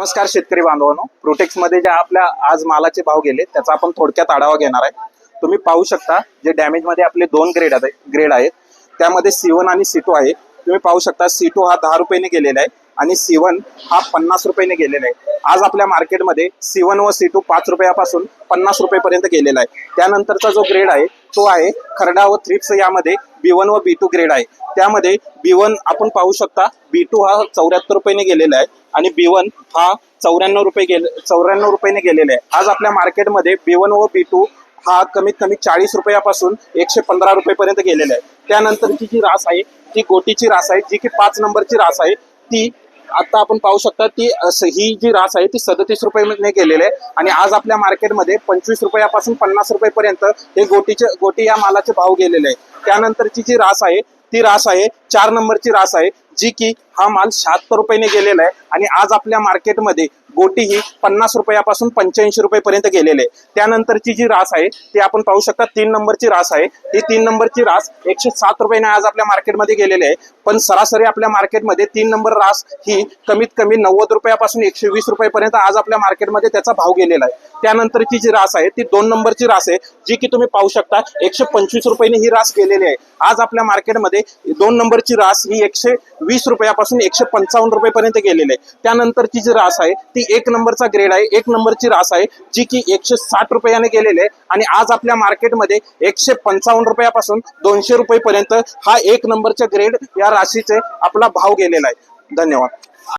नमस्कार शेतकरी बांधवांनो. प्रोटेक्समध्ये ज्या आपल्या आज मालाचे भाव गेले त्याचा आपण थोडक्यात आढावा घेणार आहे. तुम्ही पाहू शकता जे डॅमेजमध्ये आपले दोन ग्रेड आहेत ग्रेड आहेत. त्यामध्ये सीवन आणि सीटू आहे. तुम्ही पाहू शकता सीटू हा दहा रुपयाने गेलेला आहे आणि सीवन हा पन्नास रुपयाने गेलेला आहे. आज आपल्या मार्केटमध्ये सीवन व सीटू पाच रुपयापासून पन्नास रुपयेपर्यंत गेलेला आहे. त्यानंतरचा जो ग्रेड आहे तो आहे. खरडा व थ्रिप्स यामध्ये बी वन व बी टू ग्रेड आहे. त्यामध्ये बी वन आपण पाहू शकता बी टू हा चौऱ्याहत्तर रुपयाने गेलेला आहे आणि बी वन हा चौऱ्याण्णव रुपये गेले चौऱ्याण्णव रुपयाने गेलेला आहे. आज आपल्या मार्केटमध्ये बी वन व बी टू हा कमीत कमी चाळीस रुपयापासून एकशे पंधरा रुपयेपर्यंत गेलेला आहे. त्यानंतरची जी रास आहे ती गोटीची रास आहे जी की पाच नंबरची रास आहे ती आता आपण पाहू शकता ती ही जी रास आहे ती सदतीस रुपये गेलेली आहे. आणि आज आपल्या मार्केटमध्ये पंचवीस रुपयापासून पन्नास रुपयेपर्यंत हे गोटीचे गोटी या मालाचे भाव गेलेले आहे त्यानंतरची जी रास आहे ती रास आहे चार नंबरची रास आहे जी की हा माल शहात्तर रुपयाने गेलेला आहे. आणि आज आपल्या मार्केटमध्ये गोटी ही पन्नास रुपयापासून पंच्याऐंशी रुपयेपर्यंत गेलेले आहे. त्यानंतरची जी रास आहे ती आपण पाहू शकता तीन नंबरची रास आहे. ही तीन नंबरची रास एकशे सात रुपयाने आज आपल्या मार्केटमध्ये गेलेली आहे. पण सरासरी आपल्या मार्केटमध्ये तीन नंबर रास ही कमीत कमी नव्वद रुपयापासून एकशे वीस रुपयेपर्यंत आज आपल्या मार्केटमध्ये त्याचा भाव गेलेला आहे. त्यानंतरची जी रास आहे ती दोन नंबरची रास आहे जी की तुम्ही पाहू शकता एकशे पंचवीस रुपयाने ही रास गेलेली आहे. आज आपल्या मार्केटमध्ये दोन नंबरची रास ही एकशे वीस रुपयापासून एकशे पंचावन्न रुपयेपर्यंत गेलेली आहे. त्यानंतरची जी रास आहे ती एक नंबरचा ग्रेड आहे एक नंबरची रास आहे जी की एकशे साठ रुपयाने गेलेली आहे. आणि आज आपल्या मार्केटमध्ये एकशे पंचावन्न रुपयापासून दोनशे रुपयेपर्यंत हा एक नंबरच्या ग्रेड या राशीचे आपला भाव गेलेला आहे. धन्यवाद.